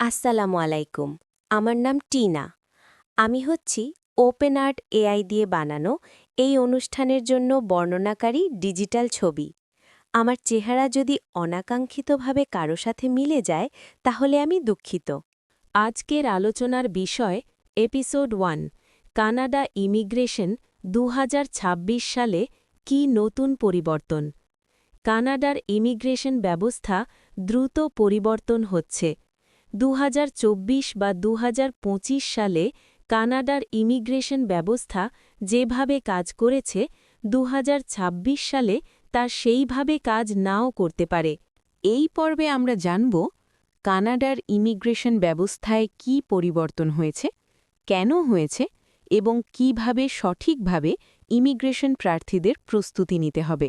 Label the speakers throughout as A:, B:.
A: আসসালামু আলাইকুম। আমার নাম টিনা। আমি হচ্ছি ওপেন আর্ট এআই দিয়ে বানানো এই অনুষ্ঠানের জন্য বর্ণনাকারী ডিজিটাল ছবি। আমার চেহারা যদি অনাকাঙ্ক্ষিতভাবে কারও সাথে মিলে যায়, তাহলে আমি দুঃখিত। আজকের আলোচনার বিষয়, এপিসোড ওয়ান, কানাডা ইমিগ্রেশন দু হাজার ছাব্বিশ সালে কি নতুন পরিবর্তন? কানাডার ইমিগ্রেশন ব্যবস্থা দ্রুত পরিবর্তন হচ্ছে। দু হাজার চব্বিশ বা দু হাজার পঁচিশ সালে কানাডার ইমিগ্রেশন ব্যবস্থা যেভাবে কাজ করেছে দু হাজার ছাব্বিশ সালে তা সেইভাবে কাজ নাও করতে পারে। এই পর্বে আমরা জানব কানাডার ইমিগ্রেশন ব্যবস্থায় কি পরিবর্তন হয়েছে, কেন হয়েছে এবং কীভাবে সঠিকভাবে ইমিগ্রেশন প্রার্থীদের প্রস্তুতি নিতে হবে।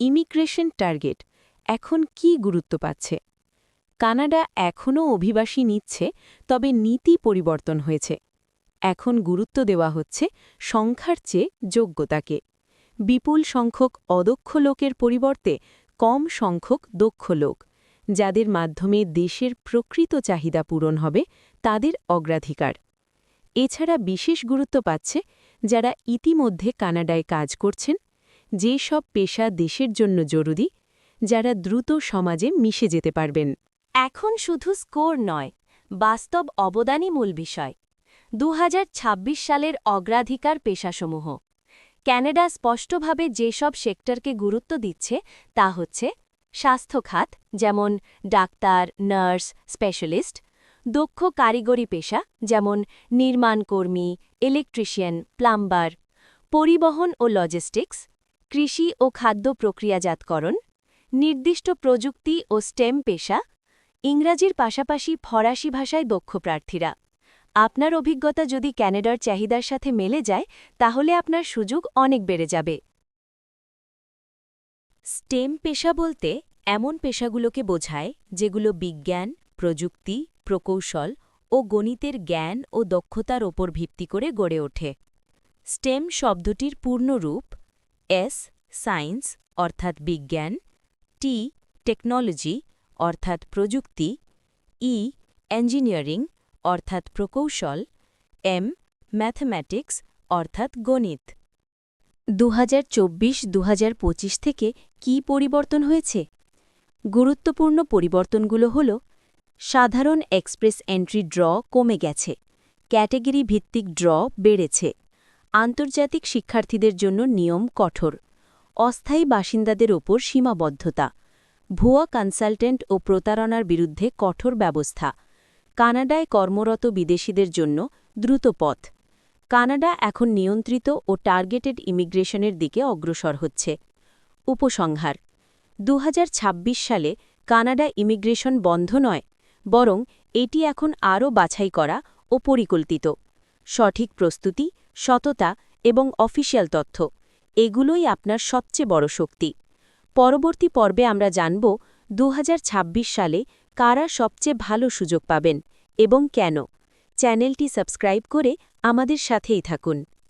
A: ইমিগ্রেশন টার্গেট এখন কি গুরুত্ব পাচ্ছে? কানাডা এখনও অভিবাসী নিচ্ছে, তবে নীতি পরিবর্তন হয়েছে। এখন গুরুত্ব দেওয়া হচ্ছে সংখ্যার চেয়ে যোগ্যতাকে। বিপুল সংখ্যক অদক্ষ লোকের পরিবর্তে কম সংখ্যক দক্ষ লোক, যাদের মাধ্যমে দেশের প্রকৃত চাহিদা পূরণ হবে, তাদের অগ্রাধিকার। এছাড়া বিশেষ গুরুত্ব পাচ্ছে যারা ইতিমধ্যে কানাডায় কাজ করছেন যে সব পেশা দেশের জন্য জরুরি, যারা দ্রুত সমাজে মিশে যেতে পারবেন। এখন শুধু স্কোর নয়, বাস্তব অবদানই মূল বিষয়। দু হাজার ছাব্বিশ সালের অগ্রাধিকার পেশাসমূহ। ক্যানাডা স্পষ্টভাবে যেসব সেক্টরকে গুরুত্ব দিচ্ছে, তা হচ্ছে স্বাস্থ্য খাত, যেমন ডাক্তার, নার্স, স্পেশালিস্ট, দক্ষ কারিগরি পেশা, যেমন নির্মাণকর্মী ইলেকট্রিশিয়ান, প্লাম্বার, পরিবহন ও লজিস্টিক্স, কৃষি ও খাদ্য প্রক্রিয়াজাতকরণ, নির্দিষ্ট প্রযুক্তি ও স্টেম পেশা ইংরাজির পাশাপাশি ফরাসি ভাষায় দক্ষ প্রার্থীরা। আপনার অভিজ্ঞতা যদি ক্যানাডার চাহিদার সাথে মেলে যায়, তাহলে আপনার সুযোগ অনেক বেড়ে যাবে। স্টেম পেশা বলতে এমন পেশাগুলোকে বোঝায়, যেগুলো বিজ্ঞান, প্রযুক্তি, প্রকৌশল ও গণিতের জ্ঞান ও দক্ষতার ওপর ভিত্তি করে গড়ে ওঠে। স্টেম শব্দটির পূর্ণরূপ এস সায়েন্স অর্থাৎ বিজ্ঞান টি টেকনোলজি অর্থাৎ প্রযুক্তি, ই ইঞ্জিনিয়ারিং অর্থাৎ প্রকৌশল, এম ম্যাথমেটিক্স অর্থাৎ গণিত। দু হাজার থেকে কি পরিবর্তন হয়েছে? গুরুত্বপূর্ণ পরিবর্তনগুলো হল, সাধারণ এক্সপ্রেস এন্ট্রি ড্র কমে গেছে, ক্যাটেগরি ভিত্তিক ড্র বেড়েছে, আন্তর্জাতিক শিক্ষার্থীদের জন্য নিয়ম কঠোর, অস্থায়ী বাসিন্দাদের ওপর সীমাবদ্ধতা ভুয়া কনসালটেন্ট ও প্রতারণার বিরুদ্ধে কঠোর ব্যবস্থা। কানাডায় কর্মরত বিদেশিদের জন্য দ্রুত পথ। কানাডা এখন নিয়ন্ত্রিত ও টার্গেটেড ইমিগ্রেশনের দিকে অগ্রসর হচ্ছে। উপসংহার দু হাজার ছাব্বিশ সালে কানাডা ইমিগ্রেশন বন্ধ নয়, বরং এটি এখন আরও বাছাই করা ও পরিকল্পিত। সঠিক প্রস্তুতি, সততা এবং অফিসিয়াল তথ্য, এগুলোই আপনার সবচেয়ে বড় শক্তি। পরবর্তী পর্বে আমরা জানব দু হাজার ছাব্বিশ সালে কারা সবচেয়ে ভালো সুযোগ পাবেন এবং কেন। চ্যানেলটি সাবস্ক্রাইব করে আমাদের সাথেই থাকুন।